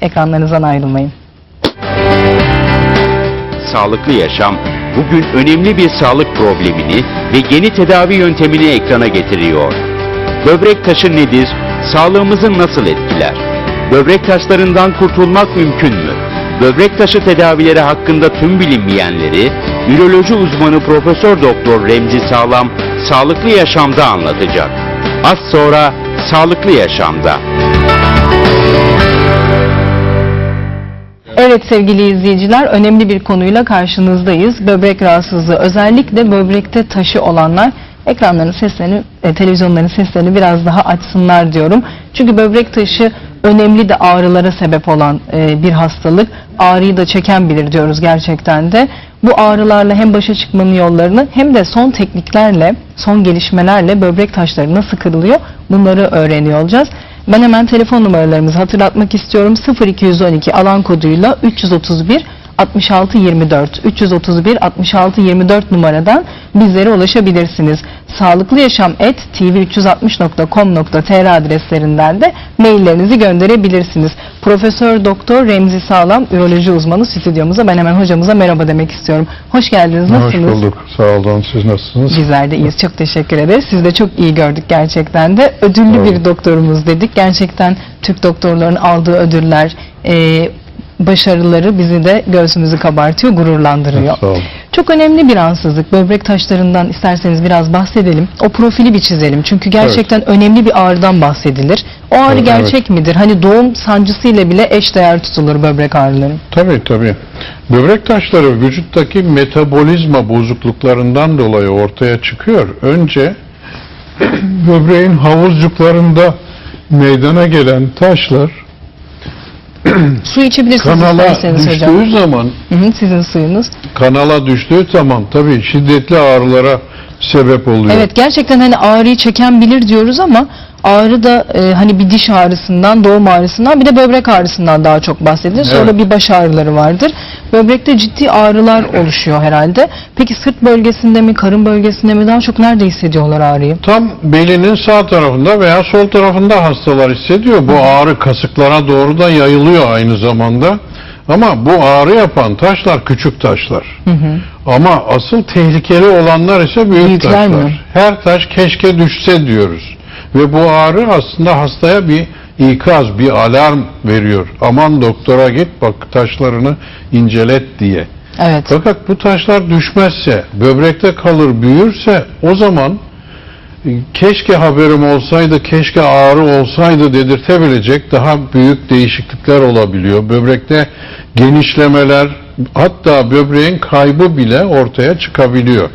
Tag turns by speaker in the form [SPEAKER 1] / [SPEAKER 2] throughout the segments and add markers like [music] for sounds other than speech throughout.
[SPEAKER 1] Ekranlarınızdan ayrılmayın.
[SPEAKER 2] Sağlıklı yaşam bugün önemli bir sağlık problemini ve yeni tedavi yöntemini ekrana getiriyor. Böbrek taşı nedir? Sağlığımızı nasıl etkiler? Böbrek taşlarından kurtulmak mümkün mü? Böbrek taşı tedavileri hakkında tüm bilinmeyenleri üroloji uzmanı Profesör Doktor Remzi Sağlam sağlıklı yaşamda anlatacak. Az sonra sağlıklı yaşamda.
[SPEAKER 1] Evet sevgili izleyiciler önemli bir konuyla karşınızdayız. Böbrek rahatsızlığı özellikle böbrekte taşı olanlar ekranların seslerini, e, televizyonların seslerini biraz daha açsınlar diyorum. Çünkü böbrek taşı önemli de ağrılara sebep olan e, bir hastalık. Ağrıyı da çeken bilir diyoruz gerçekten de. Bu ağrılarla hem başa çıkmanın yollarını hem de son tekniklerle, son gelişmelerle böbrek taşları nasıl kırılıyor bunları öğreniyor olacağız. Ben hemen telefon numaralarımızı hatırlatmak istiyorum. 0212 alan koduyla 331 66 24 331 66 24 numaradan bizlere ulaşabilirsiniz. Sağlıklı yaşam et tv360.com.tr adreslerinden de maillerinizi gönderebilirsiniz. Profesör Doktor Remzi Sağlam üroloji uzmanı stüdyomuza ben hemen hocamıza merhaba demek istiyorum. Hoş geldiniz.
[SPEAKER 3] Hoş
[SPEAKER 1] Nasılsınız?
[SPEAKER 3] bulduk. Sağ olun. Siz nasılsınız?
[SPEAKER 1] Bizler de iyiyiz. Çok teşekkür ederiz. Sizi de çok iyi gördük gerçekten de. Ödüllü
[SPEAKER 3] olun.
[SPEAKER 1] bir doktorumuz dedik. Gerçekten Türk doktorların aldığı ödüller, e, başarıları bizi de göğsümüzü kabartıyor, gururlandırıyor.
[SPEAKER 3] Sağ olun.
[SPEAKER 1] Çok önemli bir ansızlık. Böbrek taşlarından isterseniz biraz bahsedelim. O profili bir çizelim. Çünkü gerçekten önemli bir ağrıdan bahsedilir. O ağrı
[SPEAKER 3] Evet,
[SPEAKER 1] gerçek midir? Hani doğum sancısıyla bile eşdeğer tutulur böbrek ağrıları.
[SPEAKER 3] Tabii tabii. Böbrek taşları vücuttaki metabolizma bozukluklarından dolayı ortaya çıkıyor. Önce [clears throat] böbreğin havuzcuklarında meydana gelen taşlar [clears throat]
[SPEAKER 1] Su içebilirsiniz
[SPEAKER 3] kanala
[SPEAKER 1] isterseniz hocam.
[SPEAKER 3] düştüğü zaman
[SPEAKER 1] Hı hı, sizin suyunuz.
[SPEAKER 3] kanala düştüğü zaman tabii şiddetli ağrılara sebep oluyor.
[SPEAKER 1] Evet gerçekten hani ağrıyı çeken bilir diyoruz ama ağrı da e, hani bir diş ağrısından, doğum ağrısından bir de böbrek ağrısından daha çok bahsedilir. Sonra
[SPEAKER 3] Evet.
[SPEAKER 1] bir baş ağrıları vardır. Böbrekte ciddi ağrılar oluşuyor herhalde. Peki sırt bölgesinde mi, karın bölgesinde mi daha çok nerede hissediyorlar ağrıyı?
[SPEAKER 3] Tam belinin sağ tarafında veya sol tarafında hastalar hissediyor. Bu ağrı kasıklara doğru da yayılıyor aynı zamanda. Ama bu ağrı yapan taşlar küçük taşlar. Ama asıl tehlikeli olanlar ise büyük
[SPEAKER 1] Büyükler
[SPEAKER 3] taşlar.
[SPEAKER 1] mi?
[SPEAKER 3] Her taş keşke düşse diyoruz. Ve bu ağrı aslında hastaya bir ikaz, bir alarm veriyor. Aman doktora git bak taşlarını incelet diye.
[SPEAKER 1] Evet.
[SPEAKER 3] Fakat bu taşlar düşmezse, böbrekte kalır, büyürse o zaman e, keşke haberim olsaydı, keşke ağrı olsaydı dedirtebilecek daha büyük değişiklikler olabiliyor. Böbrekte genişlemeler, hatta böbreğin kaybı bile ortaya çıkabiliyor.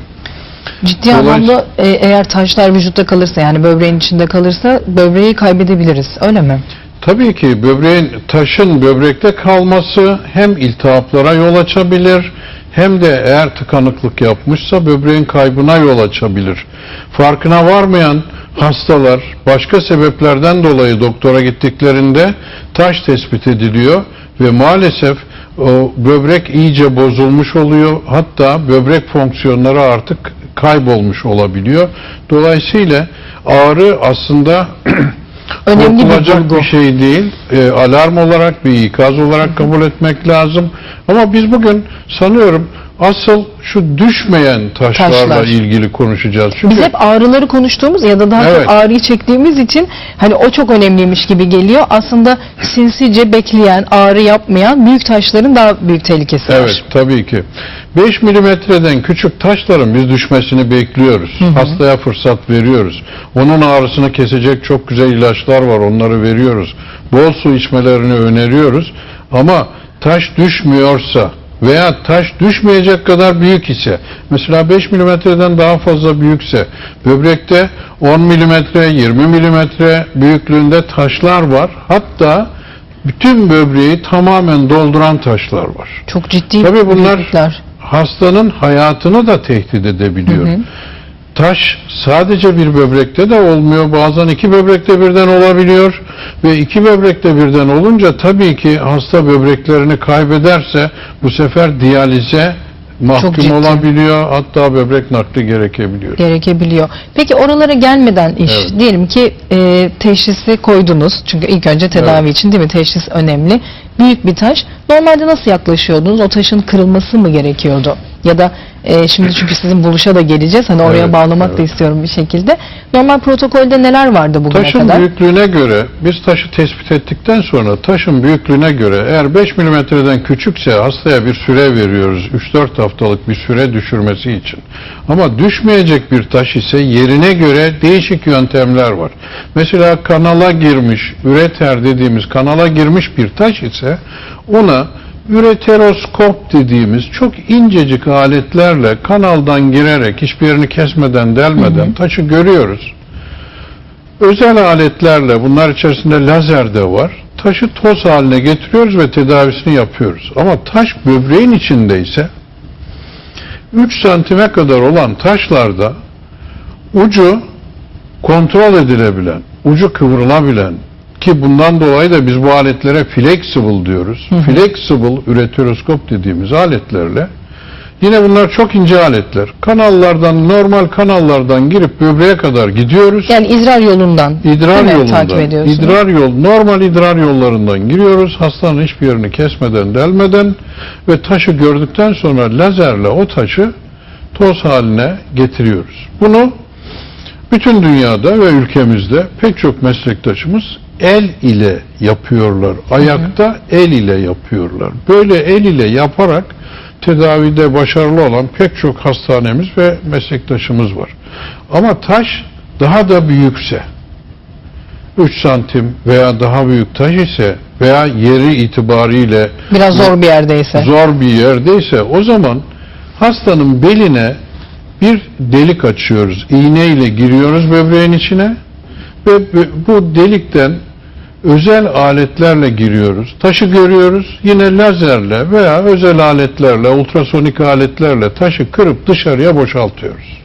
[SPEAKER 1] Ciddi anlamda e, eğer taşlar vücutta kalırsa yani böbreğin içinde kalırsa böbreği kaybedebiliriz. Öyle mi?
[SPEAKER 3] Tabii ki böbreğin taşın böbrekte kalması hem iltihaplara yol açabilir hem de eğer tıkanıklık yapmışsa böbreğin kaybına yol açabilir. Farkına varmayan hastalar başka sebeplerden dolayı doktora gittiklerinde taş tespit ediliyor ve maalesef o böbrek iyice bozulmuş oluyor. Hatta böbrek fonksiyonları artık kaybolmuş olabiliyor. Dolayısıyla ağrı aslında [clears throat]
[SPEAKER 1] Önemli bir
[SPEAKER 3] korkulacak
[SPEAKER 1] bulgu.
[SPEAKER 3] bir şey değil. E, alarm olarak bir ikaz olarak kabul etmek lazım. Ama biz bugün sanıyorum asıl şu düşmeyen taşlarla
[SPEAKER 1] Taşlar.
[SPEAKER 3] ilgili konuşacağız. Çünkü
[SPEAKER 1] Biz hep ağrıları konuştuğumuz ya da daha
[SPEAKER 3] Evet.
[SPEAKER 1] çok ağrıyı çektiğimiz için hani o çok önemliymiş gibi geliyor. Aslında sinsice bekleyen, ağrı yapmayan büyük taşların daha büyük tehlikesi var.
[SPEAKER 3] Evet tabii ki. 5 milimetreden küçük taşların biz düşmesini bekliyoruz. Hastaya fırsat veriyoruz. Onun ağrısını kesecek çok güzel ilaçlar var onları veriyoruz. Bol su içmelerini öneriyoruz. Ama taş düşmüyorsa veya taş düşmeyecek kadar büyük ise mesela 5 milimetreden daha fazla büyükse böbrekte 10 milimetre 20 milimetre büyüklüğünde taşlar var. Hatta bütün böbreği tamamen dolduran taşlar var.
[SPEAKER 1] Çok ciddi
[SPEAKER 3] Tabii bunlar
[SPEAKER 1] büyüklükler.
[SPEAKER 3] hastanın hayatını da tehdit edebiliyor. Taş sadece bir böbrekte de olmuyor. Bazen iki böbrekte birden olabiliyor. Ve iki böbrekte birden olunca tabii ki hasta böbreklerini kaybederse bu sefer diyalize mahkum olabiliyor. Hatta böbrek nakli gerekebiliyor.
[SPEAKER 1] gerekebiliyor. Peki oralara gelmeden iş
[SPEAKER 3] Evet.
[SPEAKER 1] diyelim ki e, teşhisi koydunuz. Çünkü ilk önce tedavi
[SPEAKER 3] Evet.
[SPEAKER 1] için değil mi teşhis önemli. Büyük bir taş. Normalde nasıl yaklaşıyordunuz? O taşın kırılması mı gerekiyordu? Ya da e, şimdi çünkü sizin buluşa da geleceğiz. Hani oraya
[SPEAKER 3] Evet,
[SPEAKER 1] bağlamak da
[SPEAKER 3] evet.
[SPEAKER 1] istiyorum bir şekilde. Normal protokolde neler vardı bugüne
[SPEAKER 3] Taşın
[SPEAKER 1] kadar?
[SPEAKER 3] büyüklüğüne göre biz taşı tespit ettikten sonra taşın büyüklüğüne göre eğer 5 milimetreden küçükse hastaya bir süre veriyoruz. 3-4 haftalık bir süre düşürmesi için. Ama düşmeyecek bir taş ise yerine göre değişik yöntemler var. Mesela kanala girmiş, üreter dediğimiz kanala girmiş bir taş ise ona üreteroskop dediğimiz çok incecik aletlerle kanaldan girerek hiçbir yerini kesmeden delmeden taşı görüyoruz. Özel aletlerle bunlar içerisinde lazer de var. Taşı toz haline getiriyoruz ve tedavisini yapıyoruz. Ama taş böbreğin içindeyse 3 santime kadar olan taşlarda ucu kontrol edilebilen, ucu kıvrılabilen ki bundan dolayı da biz bu aletlere flexible diyoruz. Flexible üreteroskop dediğimiz aletlerle yine bunlar çok ince aletler. Kanallardan, normal kanallardan girip böbreğe kadar gidiyoruz.
[SPEAKER 1] Yani idrar yolundan
[SPEAKER 3] İdrar yolundan,
[SPEAKER 1] takip ediyorsunuz.
[SPEAKER 3] idrar yol, normal idrar yollarından giriyoruz. Hastanın hiçbir yerini kesmeden, delmeden ve taşı gördükten sonra lazerle o taşı toz haline getiriyoruz. Bunu bütün dünyada ve ülkemizde pek çok meslektaşımız el ile yapıyorlar. Ayakta el ile yapıyorlar. Böyle el ile yaparak tedavide başarılı olan pek çok hastanemiz ve meslektaşımız var. Ama taş daha da büyükse 3 santim veya daha büyük taş ise veya yeri itibariyle
[SPEAKER 1] Biraz zor bir yerdeyse.
[SPEAKER 3] zor bir yerdeyse o zaman hastanın beline bir delik açıyoruz. İğneyle giriyoruz böbreğin içine ve bu- delikten özel aletlerle giriyoruz. Taşı görüyoruz. Yine lazerle veya özel aletlerle, ultrasonik aletlerle taşı kırıp dışarıya boşaltıyoruz.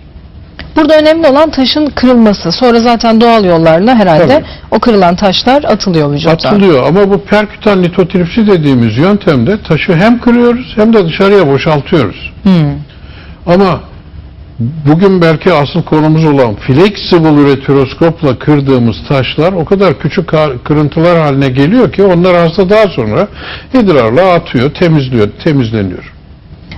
[SPEAKER 1] Burada önemli olan taşın kırılması. Sonra zaten doğal yollarla herhalde
[SPEAKER 3] Tabii.
[SPEAKER 1] o kırılan taşlar atılıyor vücuttan.
[SPEAKER 3] Atılıyor ama bu perkütan litotripsi dediğimiz yöntemde taşı hem kırıyoruz hem de dışarıya boşaltıyoruz.
[SPEAKER 1] Hmm.
[SPEAKER 3] Ama bugün belki asıl konumuz olan flexible üreteroskopla kırdığımız taşlar o kadar küçük kırıntılar haline geliyor ki onlar hasta daha sonra idrarla atıyor, temizliyor, temizleniyor.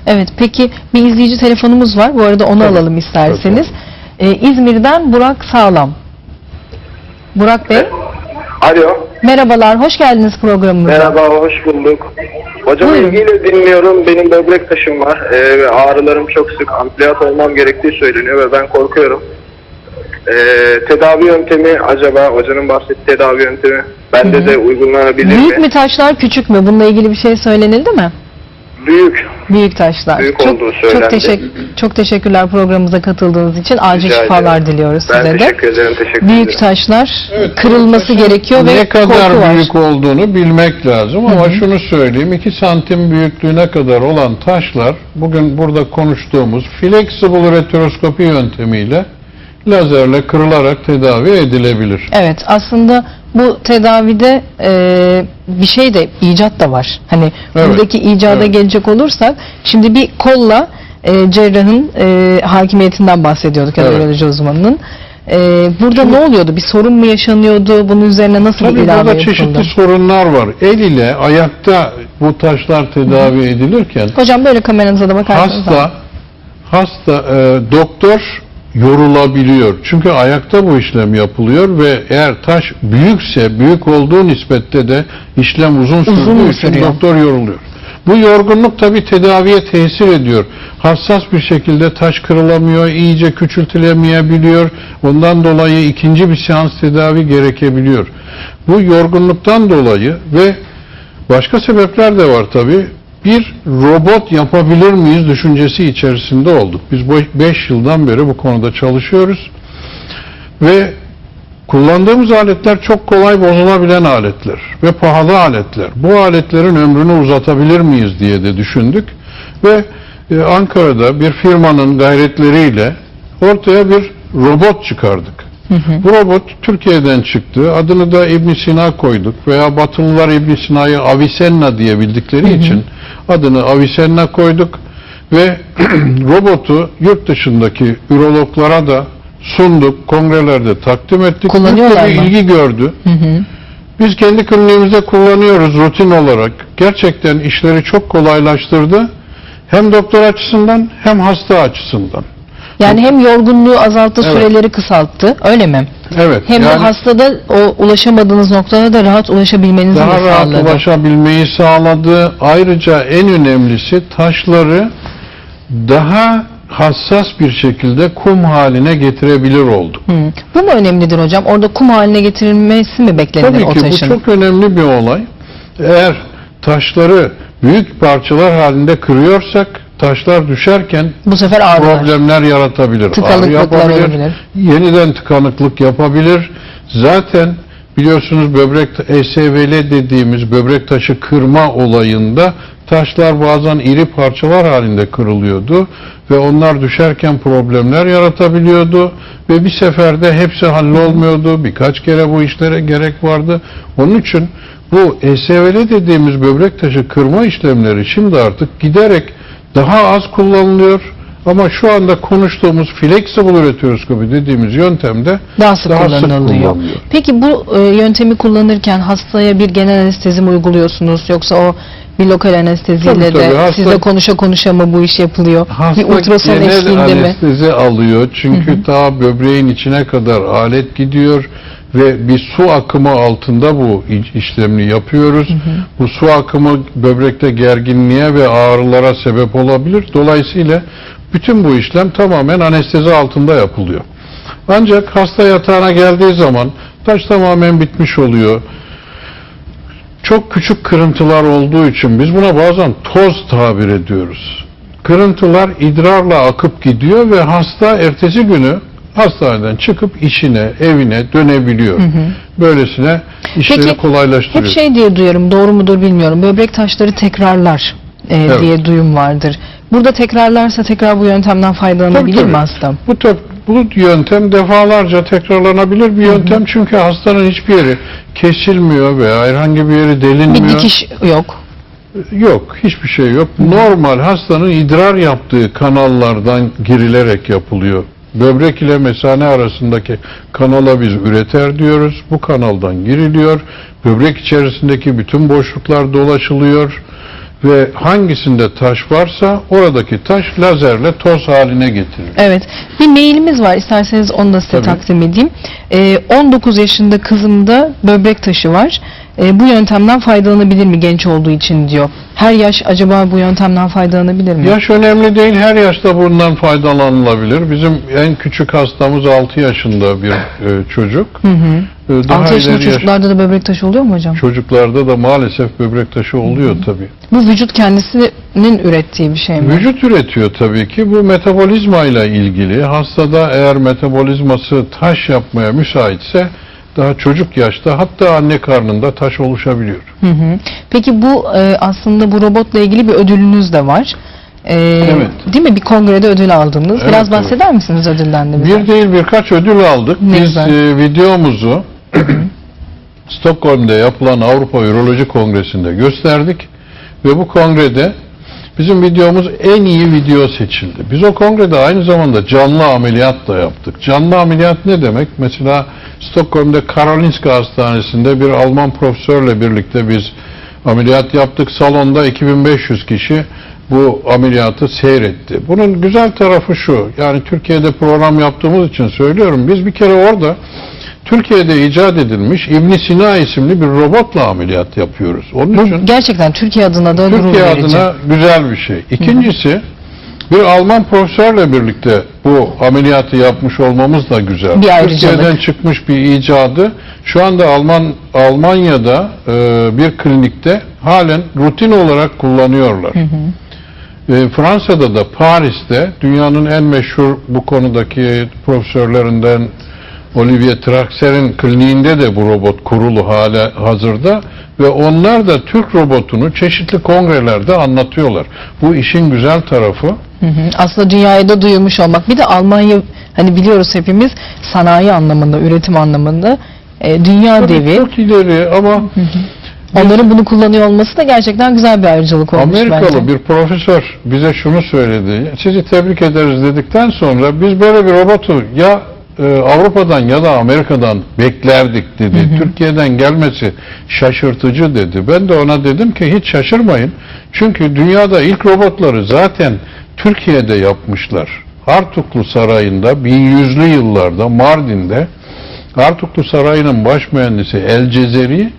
[SPEAKER 1] Evet peki bir izleyici telefonumuz var. Bu arada onu
[SPEAKER 3] Tabii,
[SPEAKER 1] alalım isterseniz.
[SPEAKER 3] tabii.
[SPEAKER 1] Ee, İzmir'den Burak Sağlam. Burak Bey
[SPEAKER 4] Alo.
[SPEAKER 1] merhabalar hoş geldiniz programımıza.
[SPEAKER 4] Merhaba, hoş bulduk. Hocam
[SPEAKER 1] Buyurun.
[SPEAKER 4] ilgiyle dinliyorum. Benim böbrek taşım var ee, ve ağrılarım çok sık. Ameliyat olmam gerektiği söyleniyor ve ben korkuyorum. Ee, tedavi yöntemi acaba hocanın bahsettiği tedavi yöntemi bende de uygulanabilir
[SPEAKER 1] Büyük
[SPEAKER 4] mi?
[SPEAKER 1] mü taşlar küçük mü? Bununla ilgili bir şey söylenildi mi?
[SPEAKER 4] Büyük.
[SPEAKER 1] Büyük taşlar.
[SPEAKER 4] Büyük
[SPEAKER 1] çok,
[SPEAKER 4] olduğu
[SPEAKER 1] çok, teşekkür, çok teşekkürler programımıza katıldığınız için. Acil
[SPEAKER 4] Rica
[SPEAKER 1] şifalar
[SPEAKER 4] ederim.
[SPEAKER 1] diliyoruz
[SPEAKER 4] Ben
[SPEAKER 1] size de.
[SPEAKER 4] teşekkür ederim, teşekkür
[SPEAKER 1] Büyük
[SPEAKER 4] ederim.
[SPEAKER 1] taşlar kırılması gerekiyor ve
[SPEAKER 3] ne kadar
[SPEAKER 1] korku var.
[SPEAKER 3] büyük olduğunu bilmek lazım ama şunu söyleyeyim 2 santim büyüklüğüne kadar olan taşlar bugün burada konuştuğumuz flexible üreteroskopi yöntemiyle lazerle kırılarak tedavi edilebilir.
[SPEAKER 1] Evet aslında bu tedavide e, bir şey de icat da var. Hani
[SPEAKER 3] Evet,
[SPEAKER 1] buradaki icada
[SPEAKER 3] evet.
[SPEAKER 1] gelecek olursak şimdi bir kolla e, cerrahın e, hakimiyetinden bahsediyorduk ya
[SPEAKER 3] Evet.
[SPEAKER 1] uzmanının. E, burada ne oluyordu? Bir sorun mu yaşanıyordu? Bunun üzerine nasıl bir
[SPEAKER 3] Tabii
[SPEAKER 1] ilave
[SPEAKER 3] burada
[SPEAKER 1] yapıldı?
[SPEAKER 3] çeşitli sorunlar var. El ile ayakta bu taşlar tedavi edilirken
[SPEAKER 1] Hocam böyle kameranıza da bakarsanız.
[SPEAKER 3] hasta hasta e, doktor yorulabiliyor. Çünkü ayakta bu işlem yapılıyor ve eğer taş büyükse büyük olduğu nispette de işlem uzun sürdüğü
[SPEAKER 1] Uzun
[SPEAKER 3] için
[SPEAKER 1] sürüyor?
[SPEAKER 3] doktor yoruluyor. Bu yorgunluk tabi tedaviye tesir ediyor. Hassas bir şekilde taş kırılamıyor, iyice küçültülemeyebiliyor. Ondan dolayı ikinci bir seans tedavi gerekebiliyor. Bu yorgunluktan dolayı ve Başka sebepler de var tabi. Bir robot yapabilir miyiz düşüncesi içerisinde olduk. Biz 5 yıldan beri bu konuda çalışıyoruz. Ve kullandığımız aletler çok kolay bozulabilen aletler ve pahalı aletler. Bu aletlerin ömrünü uzatabilir miyiz diye de düşündük. Ve e, Ankara'da bir firmanın gayretleriyle ortaya bir robot çıkardık. Bu robot Türkiye'den çıktı. Adını da İbn Sina koyduk veya Batılılar İbn Sina'yı Avicenna diye bildikleri için adını Avicenna koyduk Ve [clears throat] robotu yurt dışındaki ürologlara da sunduk, kongrelerde takdim ettik.
[SPEAKER 1] Kullanıyorlar mı?
[SPEAKER 3] ilgi gördü.
[SPEAKER 1] Hı hı.
[SPEAKER 3] Biz kendi kliniğimizde kullanıyoruz rutin olarak. Gerçekten işleri çok kolaylaştırdı. Hem doktor açısından hem hasta açısından.
[SPEAKER 1] Yani hem yorgunluğu azalttı,
[SPEAKER 3] Evet.
[SPEAKER 1] süreleri kısalttı. Öyle mi?
[SPEAKER 3] Evet.
[SPEAKER 1] Hem de hastada o ulaşamadığınız noktada da rahat ulaşabilmenizi
[SPEAKER 3] daha
[SPEAKER 1] de
[SPEAKER 3] rahat
[SPEAKER 1] sağladı.
[SPEAKER 3] ulaşabilmeyi sağladı. Ayrıca en önemlisi taşları daha hassas bir şekilde kum haline getirebilir olduk.
[SPEAKER 1] Hı. Bu mu önemlidir hocam? Orada kum haline getirilmesi mi beklenilir
[SPEAKER 3] Tabii
[SPEAKER 1] o
[SPEAKER 3] ki bu
[SPEAKER 1] taşın?
[SPEAKER 3] çok önemli bir olay. Eğer taşları büyük parçalar halinde kırıyorsak taşlar düşerken
[SPEAKER 1] Bu sefer ağrılar.
[SPEAKER 3] problemler yaratabilir. Ağrı
[SPEAKER 1] Tıkanıklıklar
[SPEAKER 3] yapabilir,
[SPEAKER 1] olabilir.
[SPEAKER 3] Yeniden tıkanıklık yapabilir. Zaten biliyorsunuz böbrek ESVL dediğimiz böbrek taşı kırma olayında taşlar bazen iri parçalar halinde kırılıyordu ve onlar düşerken problemler yaratabiliyordu ve bir seferde hepsi hallolmuyordu. Birkaç kere bu işlere gerek vardı. Onun için bu ESVL dediğimiz böbrek taşı kırma işlemleri şimdi artık giderek daha az kullanılıyor. Ama şu anda konuştuğumuz flexible üreteroskopi dediğimiz yöntemde
[SPEAKER 1] Daha sık
[SPEAKER 3] Daha sık
[SPEAKER 1] kullanılıyor. Peki bu e, yöntemi kullanırken hastaya bir genel anestezi mi uyguluyorsunuz yoksa o bir lokal anesteziyle
[SPEAKER 3] Tabii,
[SPEAKER 1] de
[SPEAKER 3] tabii. Hasta-
[SPEAKER 1] sizle konuşa konuşa mı bu iş yapılıyor?
[SPEAKER 3] hasta
[SPEAKER 1] bir ultrason
[SPEAKER 3] genel
[SPEAKER 1] eşliğinde mi?
[SPEAKER 3] anestezi alıyor. Çünkü ta böbreğin içine kadar alet gidiyor ve bir su akımı altında bu iş- işlemini yapıyoruz. Bu su akımı böbrekte gerginliğe ve ağrılara sebep olabilir. Dolayısıyla bütün bu işlem tamamen anestezi altında yapılıyor. Ancak hasta yatağına geldiği zaman taş tamamen bitmiş oluyor. Çok küçük kırıntılar olduğu için biz buna bazen toz tabir ediyoruz. Kırıntılar idrarla akıp gidiyor ve hasta ertesi günü hastaneden çıkıp işine, evine dönebiliyor. Böylesine işleri
[SPEAKER 1] Peki,
[SPEAKER 3] kolaylaştırıyor.
[SPEAKER 1] Hep şey diye duyuyorum, doğru mudur bilmiyorum. Böbrek taşları tekrarlar e,
[SPEAKER 3] Evet.
[SPEAKER 1] diye duyum vardır. Burada tekrarlarsa tekrar bu yöntemden faydalanabilir
[SPEAKER 3] Tabii,
[SPEAKER 1] mi
[SPEAKER 3] tabii.
[SPEAKER 1] hasta?
[SPEAKER 3] Bu, bu yöntem defalarca tekrarlanabilir bir yöntem çünkü hastanın hiçbir yeri kesilmiyor veya herhangi bir yeri
[SPEAKER 1] Bir
[SPEAKER 3] delinmiyor.
[SPEAKER 1] dikiş yok.
[SPEAKER 3] Yok, hiçbir şey yok. Normal hastanın idrar yaptığı kanallardan girilerek yapılıyor. Böbrek ile mesane arasındaki kanala biz üreter diyoruz. Bu kanaldan giriliyor. Böbrek içerisindeki bütün boşluklar dolaşılıyor ve hangisinde taş varsa oradaki taş lazerle toz haline getirilir.
[SPEAKER 1] Evet. Bir mailimiz var. İsterseniz onu da size
[SPEAKER 3] Tabii.
[SPEAKER 1] takdim edeyim. Ee, 19 yaşında kızımda böbrek taşı var. Ee, bu yöntemden faydalanabilir mi genç olduğu için diyor. Her yaş acaba bu yöntemden faydalanabilir mi?
[SPEAKER 3] Yaş önemli değil. Her yaşta bundan faydalanılabilir. Bizim en küçük hastamız 6 yaşında bir e, çocuk.
[SPEAKER 1] Hı hı.
[SPEAKER 3] E, Daha
[SPEAKER 1] 6 yaşında
[SPEAKER 3] ileri yaş-
[SPEAKER 1] çocuklarda da böbrek taşı oluyor mu hocam?
[SPEAKER 3] Çocuklarda da maalesef böbrek taşı oluyor tabii.
[SPEAKER 1] Bu vücut kendisinin ürettiği bir şey mi?
[SPEAKER 3] Vücut üretiyor tabii ki. Bu metabolizma ile ilgili. Hastada eğer metabolizması taş yapmaya müsaitse daha çocuk yaşta hatta anne karnında taş oluşabiliyor.
[SPEAKER 1] Hı hı. Peki bu e, aslında bu robotla ilgili bir ödülünüz de var. Ee,
[SPEAKER 3] Evet.
[SPEAKER 1] Değil mi? Bir kongrede ödül aldınız.
[SPEAKER 3] Evet,
[SPEAKER 1] Biraz
[SPEAKER 3] evet.
[SPEAKER 1] bahseder misiniz ödülden de bize?
[SPEAKER 3] Bir değil birkaç ödül aldık.
[SPEAKER 1] Ne
[SPEAKER 3] Biz
[SPEAKER 1] güzel.
[SPEAKER 3] e, videomuzu Stockholm'da yapılan Avrupa Üroloji Kongresi'nde gösterdik ve bu kongrede bizim videomuz en iyi video seçildi. Biz o kongrede aynı zamanda canlı ameliyat da yaptık. Canlı ameliyat ne demek? Mesela Stockholm'da Karolinska Hastanesi'nde bir Alman profesörle birlikte biz ameliyat yaptık. Salonda 2500 kişi bu ameliyatı seyretti. Bunun güzel tarafı şu, yani Türkiye'de program yaptığımız için söylüyorum. Biz bir kere orada Türkiye'de icat edilmiş İbn Sina isimli bir robotla ameliyat yapıyoruz. Onun için
[SPEAKER 1] Bu gerçekten Türkiye adına da gurur
[SPEAKER 3] Türkiye
[SPEAKER 1] verici.
[SPEAKER 3] adına güzel bir şey. İkincisi bir Alman profesörle birlikte bu ameliyatı yapmış olmamız da güzel.
[SPEAKER 1] Bir ayrıcalık.
[SPEAKER 3] Türkiye'den çıkmış bir icadı. Şu anda Alman Almanya'da e, bir klinikte halen rutin olarak kullanıyorlar. E, Fransa'da da Paris'te dünyanın en meşhur bu konudaki profesörlerinden Olivier Traxer'in kliniğinde de bu robot kurulu hale hazırda ve onlar da Türk robotunu çeşitli kongrelerde anlatıyorlar. Bu işin güzel tarafı.
[SPEAKER 1] Hı hı. Aslında dünyaya da duyurmuş olmak. Bir de Almanya hani biliyoruz hepimiz sanayi anlamında, üretim anlamında e, dünya
[SPEAKER 3] Tabii
[SPEAKER 1] devi.
[SPEAKER 3] Çok ileri ama
[SPEAKER 1] Onların bunu kullanıyor olması da gerçekten güzel bir ayrıcalık olmuş
[SPEAKER 3] Amerikalı
[SPEAKER 1] bence.
[SPEAKER 3] bir profesör bize şunu söyledi. Sizi tebrik ederiz dedikten sonra biz böyle bir robotu ya e, Avrupa'dan ya da Amerika'dan beklerdik dedi. Türkiye'den gelmesi şaşırtıcı dedi. Ben de ona dedim ki hiç şaşırmayın. Çünkü dünyada ilk robotları zaten Türkiye'de yapmışlar. Artuklu Sarayı'nda 1100'lü yıllarda Mardin'de Artuklu Sarayı'nın baş mühendisi El Cezeri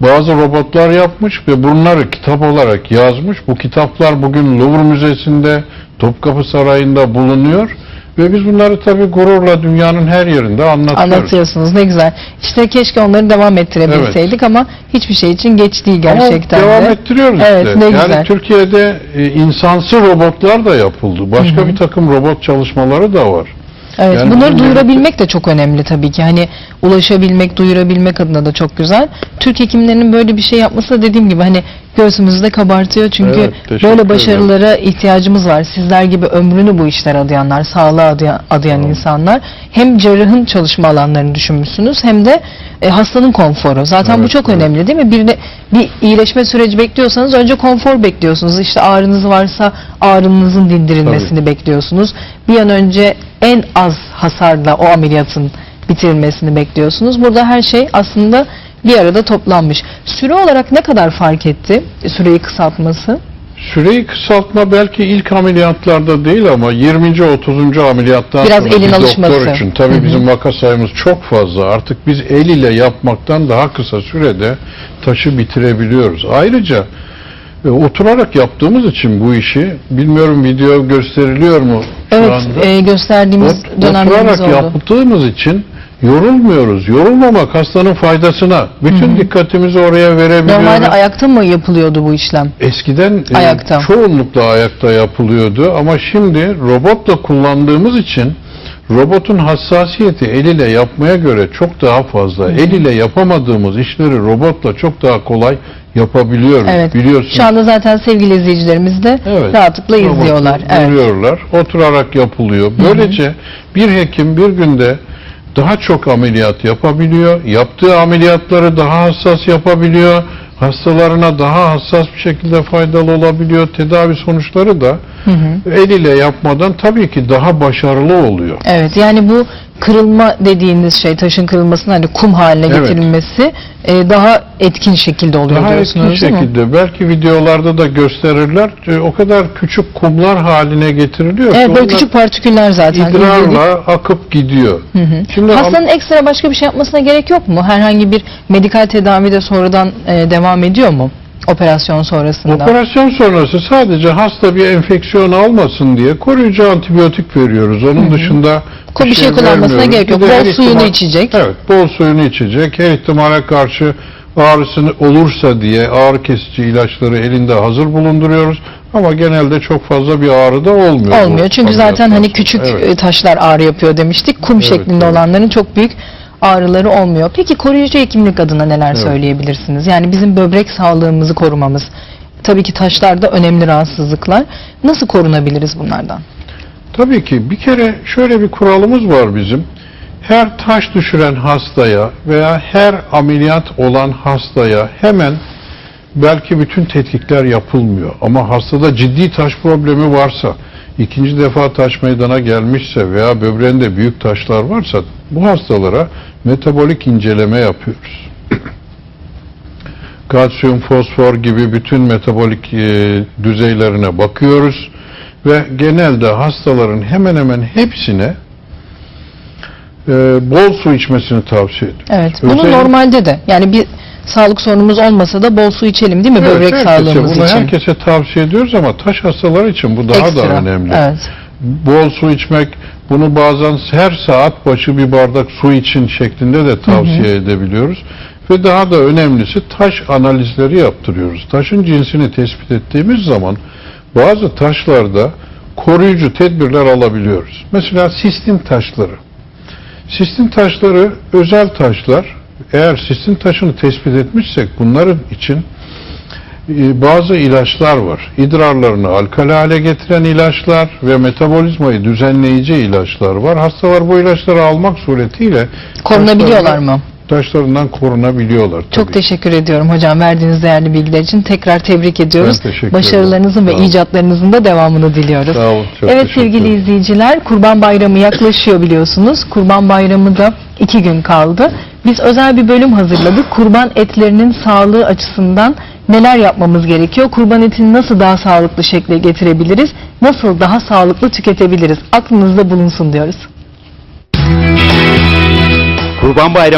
[SPEAKER 3] bazı robotlar yapmış ve bunları kitap olarak yazmış. Bu kitaplar bugün Louvre Müzesi'nde, Topkapı Sarayı'nda bulunuyor ve biz bunları tabii gururla dünyanın her yerinde anlatıyoruz.
[SPEAKER 1] Anlatıyorsunuz ne güzel. İşte keşke onları devam ettirebilseydik ama hiçbir şey için geç değil gerçekten
[SPEAKER 3] Ama devam
[SPEAKER 1] de.
[SPEAKER 3] ettiriyoruz
[SPEAKER 1] Evet,
[SPEAKER 3] işte.
[SPEAKER 1] ne
[SPEAKER 3] yani
[SPEAKER 1] güzel.
[SPEAKER 3] Türkiye'de e, insansı robotlar da yapıldı. Başka bir takım robot çalışmaları da var.
[SPEAKER 1] Evet,
[SPEAKER 3] Yani
[SPEAKER 1] bunları duyurabilmek de çok önemli tabii ki. Hani ulaşabilmek, duyurabilmek adına da çok güzel. Türk hekimlerinin böyle bir şey yapması da dediğim gibi hani göğsümüzü de kabartıyor. Çünkü
[SPEAKER 3] Evet,
[SPEAKER 1] böyle
[SPEAKER 3] ederim.
[SPEAKER 1] başarılara ihtiyacımız var. Sizler gibi ömrünü bu işlere adayanlar, sağlığa adayan, adayan insanlar hem cerrahın çalışma alanlarını düşünmüşsünüz hem de e, hastanın konforu. Zaten bu
[SPEAKER 3] Evet,
[SPEAKER 1] çok
[SPEAKER 3] evet.
[SPEAKER 1] önemli değil mi? Bir de bir iyileşme süreci bekliyorsanız önce konfor bekliyorsunuz. İşte ağrınız varsa ağrınızın dindirilmesini bekliyorsunuz. Bir an önce en az hasarla o ameliyatın bitirilmesini bekliyorsunuz. Burada her şey aslında bir arada toplanmış. Süre olarak ne kadar fark etti süreyi kısaltması?
[SPEAKER 3] Süreyi kısaltma belki ilk ameliyatlarda değil ama 20. 30. ameliyattan
[SPEAKER 1] Biraz
[SPEAKER 3] sonra
[SPEAKER 1] elin
[SPEAKER 3] bir
[SPEAKER 1] alışması.
[SPEAKER 3] doktor için tabii
[SPEAKER 1] Hı hı.
[SPEAKER 3] bizim vaka sayımız çok fazla. Artık biz el ile yapmaktan daha kısa sürede taşı bitirebiliyoruz. Ayrıca e, oturarak yaptığımız için bu işi bilmiyorum video gösteriliyor mu
[SPEAKER 1] Evet,
[SPEAKER 3] anda?
[SPEAKER 1] e, gösterdiğimiz
[SPEAKER 3] Ot-
[SPEAKER 1] dönemlerimiz oldu.
[SPEAKER 3] yaptığımız için yorulmuyoruz. Yorulmamak hastanın faydasına. Bütün dikkatimizi oraya verebiliyoruz.
[SPEAKER 1] Normalde ayakta mı yapılıyordu bu işlem?
[SPEAKER 3] Eskiden e,
[SPEAKER 1] Ayakta.
[SPEAKER 3] çoğunlukla ayakta yapılıyordu ama şimdi robotla kullandığımız için robotun hassasiyeti el ile yapmaya göre çok daha fazla. El ile yapamadığımız işleri robotla çok daha kolay yapabiliyoruz.
[SPEAKER 1] Evet.
[SPEAKER 3] Biliyorsunuz.
[SPEAKER 1] Şu anda zaten sevgili izleyicilerimiz de
[SPEAKER 3] Evet.
[SPEAKER 1] rahatlıkla
[SPEAKER 3] Robotu
[SPEAKER 1] izliyorlar. Evet.
[SPEAKER 3] Görüyorlar. Oturarak yapılıyor. Böylece bir hekim bir günde daha çok ameliyat yapabiliyor. Yaptığı ameliyatları daha hassas yapabiliyor. Hastalarına daha hassas bir şekilde faydalı olabiliyor. Tedavi sonuçları da el ile yapmadan tabii ki daha başarılı oluyor.
[SPEAKER 1] Evet yani bu kırılma dediğiniz şey taşın kırılmasının hani kum haline
[SPEAKER 3] Evet.
[SPEAKER 1] getirilmesi e, daha etkin şekilde oluyor
[SPEAKER 3] Daha
[SPEAKER 1] diyorsunuz
[SPEAKER 3] etkin
[SPEAKER 1] değil mi?
[SPEAKER 3] şekilde belki videolarda da gösterirler. E, O kadar küçük kumlar haline getiriliyor.
[SPEAKER 1] Evet böyle küçük partiküller zaten. izledik.
[SPEAKER 3] idrarla akıp gidiyor. Şimdi am-
[SPEAKER 1] Hastanın ekstra başka bir şey yapmasına gerek yok mu? Herhangi bir medikal tedavi de sonradan e, devam ediyor mu? Operasyon sonrasında.
[SPEAKER 3] Operasyon sonrası sadece hasta bir enfeksiyon almasın diye koruyucu antibiyotik veriyoruz. Onun dışında
[SPEAKER 1] Ko- bir şey kullanmasına
[SPEAKER 3] vermiyoruz.
[SPEAKER 1] gerek yok.
[SPEAKER 3] Bir
[SPEAKER 1] Bol suyunu
[SPEAKER 3] ihtimal-
[SPEAKER 1] içecek.
[SPEAKER 3] Evet, bol suyunu içecek. Her ihtimale karşı ağrısını olursa diye ağrı kesici ilaçları elinde hazır bulunduruyoruz. Ama genelde çok fazla bir ağrı da olmuyor.
[SPEAKER 1] Olmuyor çünkü zaten hani küçük
[SPEAKER 3] Evet.
[SPEAKER 1] e, taşlar ağrı yapıyor demiştik. Kum
[SPEAKER 3] Evet,
[SPEAKER 1] şeklinde
[SPEAKER 3] evet.
[SPEAKER 1] olanların çok büyük ağrıları olmuyor. Peki koruyucu hekimlik adına neler
[SPEAKER 3] Evet.
[SPEAKER 1] söyleyebilirsiniz? Yani bizim böbrek sağlığımızı korumamız. Tabii ki taşlar da önemli rahatsızlıklar. Nasıl korunabiliriz bunlardan?
[SPEAKER 3] Tabii ki bir kere şöyle bir kuralımız var bizim. Her taş düşüren hastaya veya her ameliyat olan hastaya hemen belki bütün tetkikler yapılmıyor. Ama hastada ciddi taş problemi varsa, ikinci defa taş meydana gelmişse veya böbreğinde büyük taşlar varsa bu hastalara metabolik inceleme yapıyoruz. [clears throat] kalsiyum, fosfor gibi bütün metabolik e, düzeylerine bakıyoruz ve genelde hastaların hemen hemen hepsine e, bol su içmesini tavsiye ediyoruz.
[SPEAKER 1] Evet. Bunu
[SPEAKER 3] Özellikle-
[SPEAKER 1] normalde de yani bir sağlık sorunumuz olmasa da bol su içelim değil mi
[SPEAKER 3] Evet,
[SPEAKER 1] böbrek
[SPEAKER 3] herkese,
[SPEAKER 1] sağlığımız
[SPEAKER 3] bunu
[SPEAKER 1] için?
[SPEAKER 3] herkese tavsiye ediyoruz ama taş hastaları için bu daha
[SPEAKER 1] Ekstra.
[SPEAKER 3] da önemli.
[SPEAKER 1] Evet.
[SPEAKER 3] Bol su içmek, bunu bazen her saat başı bir bardak su için şeklinde de tavsiye edebiliyoruz. Ve daha da önemlisi taş analizleri yaptırıyoruz. Taşın cinsini tespit ettiğimiz zaman bazı taşlarda koruyucu tedbirler alabiliyoruz. Mesela sistin taşları. Sistin taşları özel taşlar. Eğer sistin taşını tespit etmişsek bunların için e, bazı ilaçlar var. İdrarlarını alkali hale getiren ilaçlar ve metabolizmayı düzenleyici ilaçlar var. Hastalar bu ilaçları almak suretiyle
[SPEAKER 1] Korunabiliyorlar mı?
[SPEAKER 3] Taşlarından korunabiliyorlar.
[SPEAKER 1] Çok
[SPEAKER 3] tabii.
[SPEAKER 1] teşekkür ediyorum hocam verdiğiniz değerli bilgiler için. Tekrar tebrik ediyoruz.
[SPEAKER 3] Ben teşekkür
[SPEAKER 1] Başarılarınızın ve
[SPEAKER 3] ederim.
[SPEAKER 1] İcatlarınızın da devamını diliyoruz.
[SPEAKER 3] Sağ olun, çok
[SPEAKER 1] evet sevgili izleyiciler Kurban Bayramı yaklaşıyor biliyorsunuz. Kurban Bayramı da iki gün kaldı. Biz özel bir bölüm hazırladık. Kurban etlerinin sağlığı açısından neler yapmamız gerekiyor? Kurban etini nasıl daha sağlıklı şekle getirebiliriz? Nasıl daha sağlıklı tüketebiliriz? Aklınızda bulunsun diyoruz.
[SPEAKER 2] Kurban Bayramı